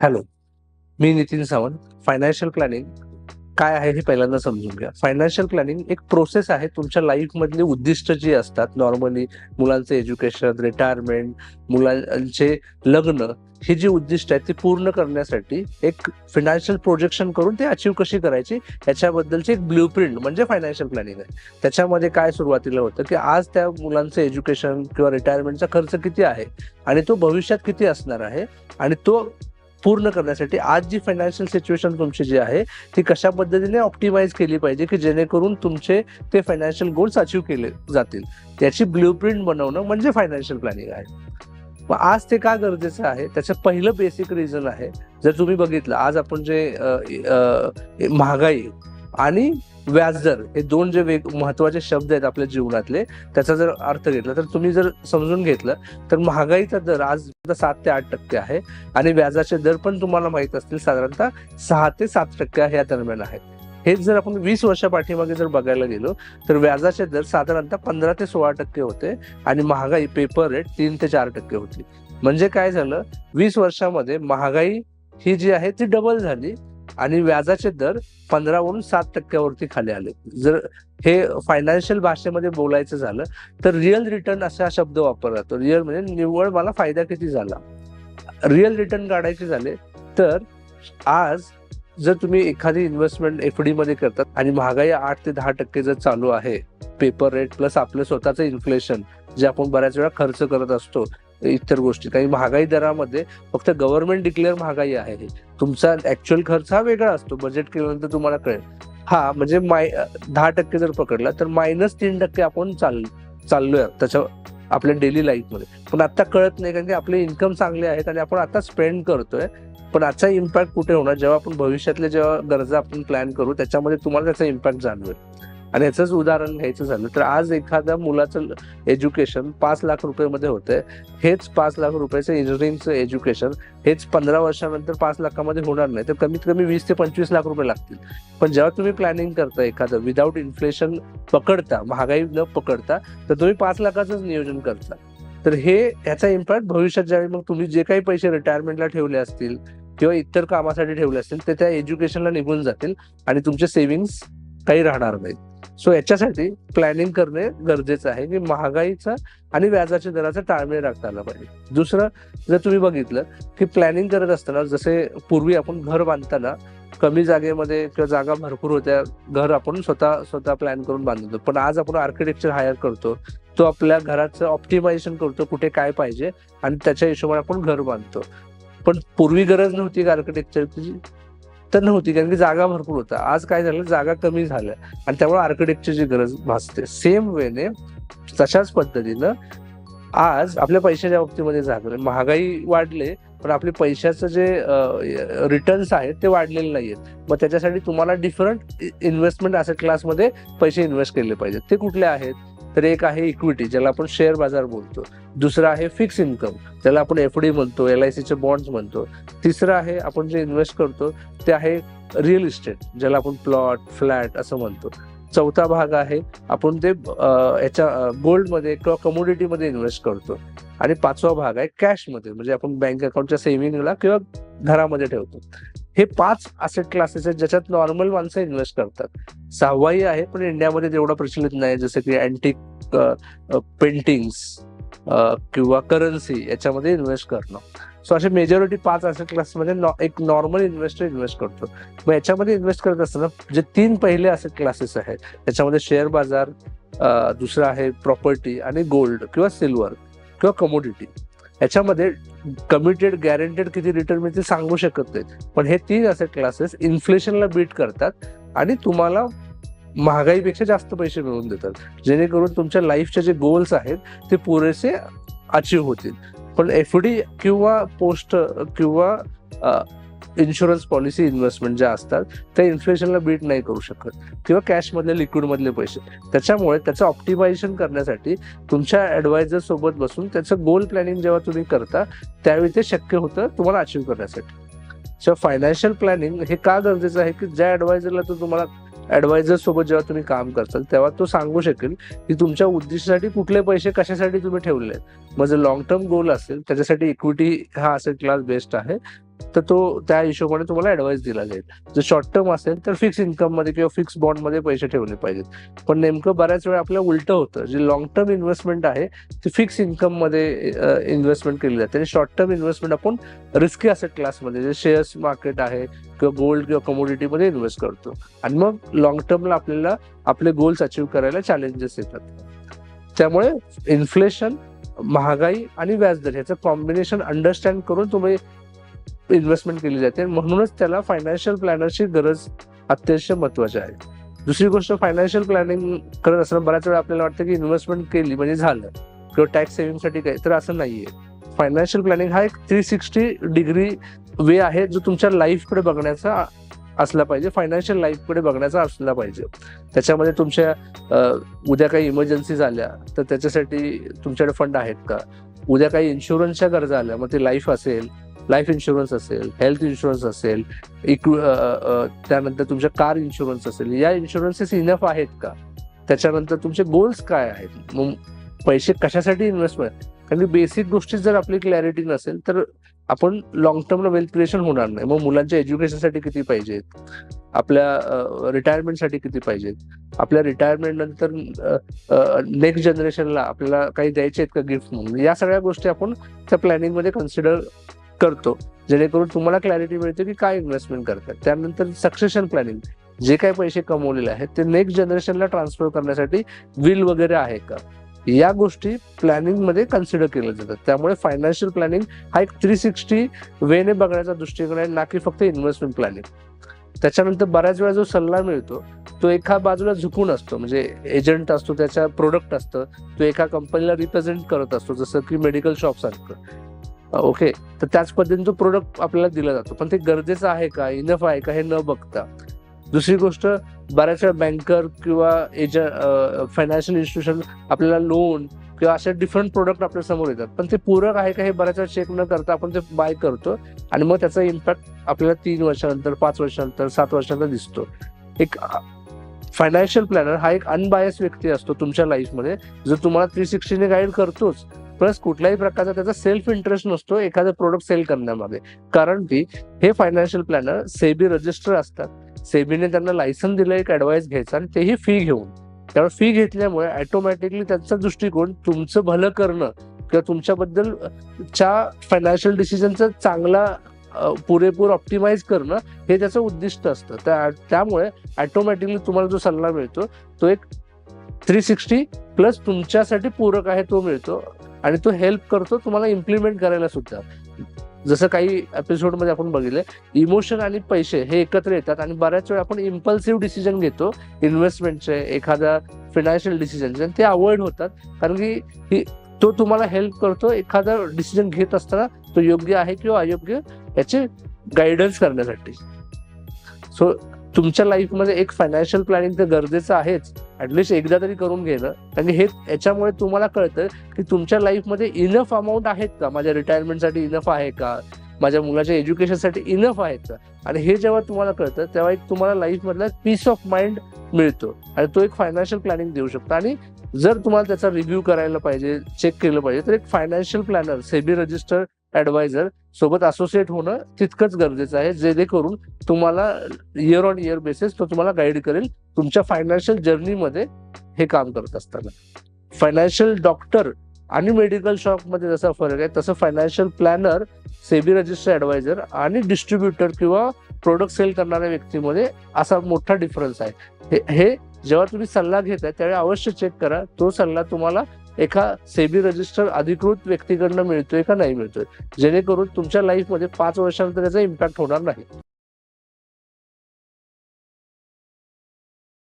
Hello मी Nitin Sawant. Financial planning काय आहे हे पहिल्यांदा समजून घ्या. फायनान्शियल प्लॅनिंग एक प्रोसेस आहे तुमच्या लाईफमधली उद्दिष्ट जी असतात नॉर्मली मुलांचं एज्युकेशन रिटायरमेंट मुलांचे लग्न ही जी उद्दिष्ट आहेत ती पूर्ण करण्यासाठी एक फायनान्शियल प्रोजेक्शन करून ते अचीव कशी करायची याच्याबद्दलची एक ब्ल्यू प्रिंट म्हणजे फायनान्शियल प्लॅनिंग आहे. त्याच्यामध्ये काय सुरुवातीला होतं की आज त्या मुलांचं एज्युकेशन किंवा रिटायरमेंटचा खर्च किती आहे आणि तो भविष्यात किती असणार आहे आणि तो पूर्ण करण्यासाठी आज जी फायनान्शियल सिच्युएशन तुमची जी आहे ती कशा पद्धतीने ऑप्टिमाइज केली पाहिजे की जेणेकरून तुमचे ते फायनान्शियल गोल्स अचीव केले जातील? त्याची ब्ल्यूप्रिंट बनवणं म्हणजे फायनान्शियल प्लॅनिंग आहे. मग आज ते का गरजेचं आहे? त्याचं पहिलं बेसिक रिझन आहे. जर तुम्ही बघितलं आज आपण जे महागाई आणि व्याजदर हे दोन जे वेग महत्त्वाचे शब्द आहेत आपल्या जीवनातले त्याचा जर अर्थ घेतला तर तुम्ही जर समजून घेतलं तर महागाईचा दर आज सात ते आठ टक्के आहे आणि व्याजाचे दर पण तुम्हाला माहीत असतील साधारणतः सहा ते सात टक्के या दरम्यान आहेत. हेच जर आपण वीस वर्षा पाठीमागे जर बघायला गेलो तर व्याजाचे दर साधारणतः पंधरा ते सोळा टक्के होते आणि महागाई पेपर रेट तीन ते चार टक्के होती. म्हणजे काय झालं? वीस वर्षामध्ये महागाई ही जी आहे ती डबल झाली. आणि व्याजाचे दर पंधरावरून सात टक्क्यावरती खाली आले. जर हे फायनान्शियल भाषेमध्ये बोलायचं झालं तर रिअल रिटर्न असा शब्द वापरला. जातो रिअल म्हणजे निव्वळ मला फायदा किती झाला? रिअल रिटर्न काढायचे झाले तर आज जर तुम्ही एखादी इन्व्हेस्टमेंट एफ डी मध्ये करतात आणि महागाई आठ ते दहा टक्के जर चालू आहे पेपर रेट प्लस आपलं स्वतःचं इन्फ्लेशन जे आपण बऱ्याच वेळा खर्च करत असतो इतर गोष्टी. काही महागाई दरामध्ये फक्त गव्हर्नमेंट डिक्लेअर महागाई आहे हे. तुमचा ऍक्च्युअल खर्च हा वेगळा असतो. बजेट केल्यानंतर तुम्हाला कळेल. हा म्हणजे माय दहा टक्के जर पकडला तर मायनस तीन टक्के आपण चाल चाललोय त्याच्या आपल्या डेली लाईफमध्ये पण आता कळत नाही कारण की आपले इन्कम चांगले आहेत आणि आपण आता स्पेंड करतोय. पण याचा इम्पॅक्ट कुठे होणार? जेव्हा आपण भविष्यातले जेव्हा गरजा आपण प्लॅन करू त्याच्यामध्ये तुम्हाला त्याचा इम्पॅक्ट जाणवेल. आणि याचंच उदाहरण घ्यायचं झालं तर आज एखाद्या मुलाचं एज्युकेशन पाच लाख रुपयामध्ये होतंय. हेच पाच लाख रुपयाचं इंजिनिअरिंगचं एज्युकेशन हेच पंधरा वर्षानंतर पाच लाखामध्ये होणार नाही तर कमीत कमी वीस ते पंचवीस लाख रुपये लागतील. पण जेव्हा तुम्ही प्लॅनिंग करता एखादं विदाऊट इन्फ्लेशन पकडता महागाई न पकडता तर तुम्ही पाच लाखाचंच नियोजन करता. तर हे याचा इम्पॅक्ट भविष्यात ज्यावेळी मग तुम्ही जे काही पैसे रिटायरमेंटला ठेवले असतील किंवा इतर कामासाठी ठेवले असतील ते त्या एज्युकेशनला निघून जातील आणि तुमचे सेव्हिंग्स काही राहणार नाहीत. सो याच्यासाठी प्लॅनिंग करणे गरजेचं आहे. की महागाईचा आणि व्याजाच्या दराचा ताळमेळ राखता आला पाहिजे. दुसरं जर तुम्ही बघितलं की प्लॅनिंग करत असताना जसे पूर्वी आपण घर बांधताना कमी जागेमध्ये किंवा जागा भरपूर होत्या घर आपण स्वतः स्वतः प्लॅन करून बांधतो. पण आज आपण आर्किटेक्चर हायर करतो तो आपल्या घराचं ऑप्टिमायझेशन करतो कुठे काय पाहिजे आणि त्याच्या हिशोबाने आपण घर बांधतो. पण पूर्वी गरज नव्हती आर्किटेक्चरची तर नव्हती कारण की जागा भरपूर होता. आज काय झालं जागा कमी झाल्या. आणि त्यामुळे आर्किटेक्चरची गरज भासते. सेम वेने तशाच पद्धतीनं आज आपल्या पैशाच्या बाबतीमध्ये झालं. म्हणजे महागाई वाढले पण आपले पैशाचं जे रिटर्न्स आहेत ते वाढलेले नाहीयेत. मग त्याच्यासाठी तुम्हाला डिफरंट इन्व्हेस्टमेंट असेट क्लासमध्ये पैसे इन्व्हेस्ट केले पाहिजेत. ते कुठले आहेत? तर एक आहे इक्विटी ज्याला आपण शेअर बाजार बोलतो. दुसरं आहे फिक्स इन्कम ज्याला आपण एफ डी म्हणतो एल आय सीचे बॉन्ड्स म्हणतो. तिसरं आहे आपण जे इन्व्हेस्ट करतो ते आहे रिअल इस्टेट ज्याला आपण प्लॉट फ्लॅट असं म्हणतो. चौथा भाग आहे आपण ते याच्या गोल्डमध्ये किंवा कमोडिटीमध्ये इन्व्हेस्ट करतो. आणि पाचवा भाग आहे कॅशमध्ये म्हणजे आपण बँक अकाउंटच्या सेव्हिंगला किंवा घरामध्ये ठेवतो. हे पाच असेट क्लासेस आहेत ज्याच्यात नॉर्मल माणसं इन्व्हेस्ट करतात. सहावाही आहे पण इंडियामध्ये तेवढा प्रचलित नाही. जसं की अँटिक पेंटिंग्स किंवा करन्सी याच्यामध्ये इन्व्हेस्ट करणं. सो असे मेजॉरिटी पाच असेट क्लासमध्ये एक नॉर्मल इन्व्हेस्टर इन्व्हेस्ट करतो. मग याच्यामध्ये इन्व्हेस्ट करत असताना जे तीन पहिले असेट क्लासेस आहेत त्याच्यामध्ये शेअर बाजार दुसरं आहे प्रॉपर्टी आणि गोल्ड किंवा सिल्वर किंवा कमोडिटी याच्यामध्ये कमिटेड गॅरंटेड किती रिटर्न मिळते सांगू शकत नाहीत. पण हे तीन असे क्लासेस इन्फ्लेशनला बीट करतात आणि तुम्हाला महागाईपेक्षा जास्त पैसे मिळवून देतात. जेणेकरून तुमच्या लाईफचे जे गोल्स आहेत ते पुरेसे अचीव होतील. पण एफ डी किंवा पोस्ट किंवा इन्शुरन्स पॉलिसी इन्व्हेस्टमेंट ज्या असतात त्या इन्फ्लेशनला बीट नाही करू शकत. किंवा कॅश मधले लिक्विड मधले पैसे. त्याच्यामुळे त्याचं ऑप्टिमायझेशन करण्यासाठी तुमच्या ॲडवायझर सोबत बसून त्याचं गोल प्लॅनिंग जेव्हा तुम्ही करता त्यावेळी ते शक्य होतं तुम्हाला अचीव करण्यासाठी. सो फायनान्शियल प्लॅनिंग हे का गरजेचं आहे की ज्या ॲडवायझरला तो तुम्हाला ऍडवायझर सोबत जेव्हा तुम्ही काम करताल तेव्हा तो सांगू शकेल की तुमच्या उद्दिष्टासाठी कुठले पैसे कशासाठी तुम्ही ठेवले आहेत. मग जर लॉंग टर्म गोल असेल त्याच्यासाठी इक्विटी हा असेट क्लास बेस्ट आहे. तर तो त्या हिशोबाने तुम्हाला ऍडवाइस दिला जाईल. जर शॉर्ट टर्म असेल तर फिक्स इन्कममध्ये किंवा फिक्स बॉन्डमध्ये पैसे ठेवले पाहिजेत. पण नेमकं बऱ्याच वेळा आपल्या उलट होतं. जे लॉंग टर्म इन्व्हेस्टमेंट आहे ती फिक्स इन्कममध्ये इन्व्हेस्टमेंट केली जाते. आणि शॉर्ट टर्म इन्व्हेस्टमेंट आपण रिस्की असेट क्लासमध्ये जे शेअर्स मार्केट आहे किंवा गोल्ड किंवा कमोडिटी मध्ये इन्व्हेस्ट करतो. आणि मग लॉंग टर्मला आपल्याला आपले गोल्स अचीव करायला चॅलेंजेस येतात. त्यामुळे इन्फ्लेशन महागाई आणि व्याजदर ह्याचं कॉम्बिनेशन अंडरस्टँड करून तुम्ही इन्व्हेस्टमेंट केली जाते. म्हणूनच त्याला फायनान्शियल प्लॅनरची गरज अत्यंत महत्वाची आहे. दुसरी गोष्ट फायनान्शियल प्लॅनिंग करत असताना बऱ्याच वेळा आपल्याला वाटतं की इन्व्हेस्टमेंट केली म्हणजे झालं. किंवा टॅक्स सेव्हिंगसाठी काय तर असं नाहीये. फायनान्शियल प्लॅनिंग हा एक थ्री सिक्स्टी डिग्री वे आहे जो तुमच्या लाईफकडे बघण्याचा असला पाहिजे. फायनान्शियल लाईफकडे बघण्याचा असला पाहिजे. त्याच्यामध्ये तुमच्या उद्या काही इमर्जन्सीज आल्या तर त्याच्यासाठी तुमच्याकडे फंड आहेत का? उद्या काही इन्शुरन्सच्या गरजा आल्या मग ते लाईफ असेल लाईफ इन्शुरन्स असेल हेल्थ इन्शुरन्स असेल इक्व त्यानंतर तुमच्या कार इन्शुरन्स असेल या इन्शुरन्सेस इनफ आहेत का? त्याच्यानंतर तुमचे गोल्स काय आहेत? मग पैसे कशासाठी इन्व्हेस्टमेंट कारण की बेसिक गोष्टी जर आपली क्लॅरिटी नसेल तर आपण लॉंग टर्मला वेल्थ क्रिएशन होणार नाही. मग मुलांच्या एज्युकेशनसाठी किती पाहिजेत? आपल्या रिटायरमेंटसाठी किती पाहिजेत? आपल्या रिटायरमेंट नंतर नेक्स्ट जनरेशनला आपल्याला काही द्यायचे आहेत का गिफ्ट म्हणून? या सगळ्या गोष्टी आपण त्या प्लॅनिंगमध्ये कन्सिडर करतो जेणेकरून तुम्हाला क्लॅरिटी मिळते की काय इन्व्हेस्टमेंट करतात. त्यानंतर सक्सेशन प्लॅनिंग जे काही पैसे कमवलेले आहेत ते नेक्स्ट जनरेशनला ट्रान्सफर करण्यासाठी विल वगैरे आहे का? या गोष्टी प्लॅनिंगमध्ये कन्सिडर केल्या जातात. त्यामुळे फायनान्शियल प्लॅनिंग हा एक थ्री सिक्स्टी वेने बघण्याचा दृष्टिकोन आहे ना की फक्त इन्व्हेस्टमेंट प्लॅनिंग त्याच्यानंतर बऱ्याच वेळा जो सल्ला मिळतो तो एका बाजूला झुकून असतो. म्हणजे एजंट असतो त्याच्या प्रोडक्ट असतं. तो एका कंपनीला रिप्रेझेंट करत असतो. जसं की मेडिकल शॉप सारखं. ओके तर त्याच पद्धतीने तो प्रोडक्ट आपल्याला दिला जातो. पण ते गरजेचं आहे का? इनफ आहे का? हे न बघता. दुसरी गोष्ट बऱ्याच वेळा बँकर किंवा एजंट फायनान्शियल इन्स्टिट्यूशन आपल्याला लोन किंवा असे डिफरंट प्रोडक्ट आपल्यासमोर येतात. पण ते पूरक आहे का हे बऱ्याच वेळा चेक न करता आपण ते बाय करतो आणि मग त्याचा इम्पॅक्ट आपल्याला तीन वर्षानंतर पाच वर्षानंतर सात वर्षानंतर दिसतो. एक फायनान्शियल प्लॅनर हा एक अनबायस व्यक्ती असतो तुमच्या लाईफमध्ये जो तुम्हाला थ्री सिक्स्टीने गाईड करतोच. प्लस कुठल्याही प्रकारचा त्याचा सेल्फ इंटरेस्ट नसतो एखादं प्रोडक्ट सेल करण्यामागे. कारण की हे फायनान्शियल प्लॅनर सेबी रजिस्टर असतात. सेबीने त्यांना लायसन दिलं एक ऍडवाइस घ्यायचा आणि तेही फी घेऊन. त्यामुळे फी घेतल्यामुळे ऑटोमॅटिकली त्यांचा दृष्टिकोन तुमचं भलं करणं किंवा तुमच्याबद्दल च्या फायनान्शियल डिसिजनचा चांगला पुरेपूर ऑप्टिमाइज करणं हे त्याचं उद्दिष्ट असतं. त्या- त्यामुळे ऑटोमॅटिकली तुम्हाला जो सल्ला मिळतो तो एक थ्री सिक्स्टी प्लस तुमच्यासाठी पूरक आहे तो मिळतो. आणि तो हेल्प करतो तुम्हाला इम्प्लिमेंट करायला सुद्धा. जसं काही एपिसोडमध्ये आपण बघितलं इमोशन आणि पैसे हे एकत्र येतात आणि बऱ्याच वेळा आपण इम्पल्सिव्ह डिसिजन घेतो इन्व्हेस्टमेंटचे एखाद्या फिनान्शियल डिसिजनचे ते अवॉइड होतात. कारण की तो तुम्हाला हेल्प करतो एखादा डिसिजन घेत असताना तो योग्य आहे किंवा अयोग्य याचे गायडन्स करण्यासाठी. सो तुमच्या लाईफमध्ये एक फायनान्शियल प्लॅनिंग तर गरजेचं आहेच. ऍटलिस्ट एकदा तरी करून घेणं. कारण हे याच्यामुळे तुम्हाला कळतं की तुमच्या लाईफमध्ये इनफ अमाऊंट आहेत का? माझ्या रिटायरमेंटसाठी इनफ आहे का? माझ्या मुलाच्या एज्युकेशनसाठी इनफ आहेत का? आणि हे जेव्हा तुम्हाला कळतं तेव्हा एक तुम्हाला लाईफमधला पीस ऑफ माइंड मिळतो. आणि तो एक फायनान्शियल प्लॅनिंग देऊ शकतो. आणि जर तुम्हाला त्याचा रिव्ह्यू करायला पाहिजे चेक केलं पाहिजे तर एक financial planner SEBI register advisor सोबत असोसिएट होणं तितकंच गरजेचं आहे जेणेकरून तुम्हाला इयर ऑन इयर बेसिस तो तुम्हाला गाईड करेल तुमच्या फायनान्शियल जर्नीमध्ये हे काम करत असताना. फायनान्शियल डॉक्टर आणि मेडिकल शॉपमध्ये जसा फरक आहे तसं financial planner SEBI register advisor आणि डिस्ट्रीब्युटर किंवा प्रोडक्ट सेल करणाऱ्या व्यक्तीमध्ये असा मोठा डिफरन्स आहे. हे- हे जेव्हा तुम्ही सल्ला घेताय त्यावेळी अवश्य चेक करा. तो सल्ला तुम्हाला एका सेबी रजिस्टर अधिकृत व्यक्तीकडनं मिळतोय का नाही मिळतोय? जेणेकरून तुमच्या लाईफमध्ये पाच वर्षानंतर त्याचा इम्पॅक्ट होणार नाही.